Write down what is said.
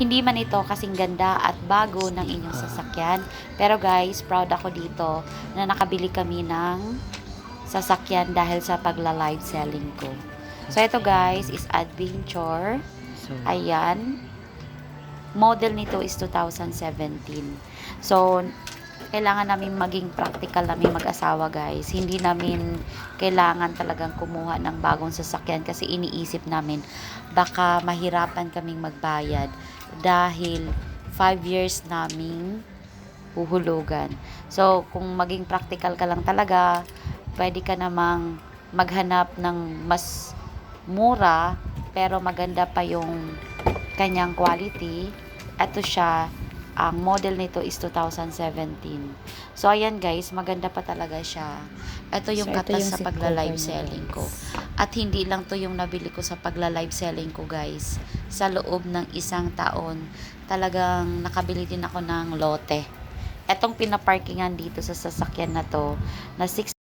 Hindi man ito kasing ganda at bago ng inyong sasakyan. Pero guys, proud ako dito na nakabili kami ng sasakyan dahil sa pagla-live selling ko. So ito guys is Adventure. Ayan. Model nito is 2017. So, kailangan namin maging practical namin mag-asawa guys. Hindi namin kailangan talagang kumuha ng bagong sasakyan kasi iniisip namin baka mahirapan kaming magbayad dahil 5 years naming huhulugan. So, kung maging practical ka lang talaga, pwede ka namang maghanap ng mas mura pero maganda pa yung kanyang quality. Ito siya, ang model nito is 2017. So, ayan guys, maganda pa talaga siya. Ito yung So, ito katas yung sa pagla-live selling ko. At hindi lang to yung nabili ko sa pagla-live selling ko guys. Sa loob ng isang taon, talagang nakabili din ako ng lote. Etong pinaparkingan dito sa sasakyan na to, na 6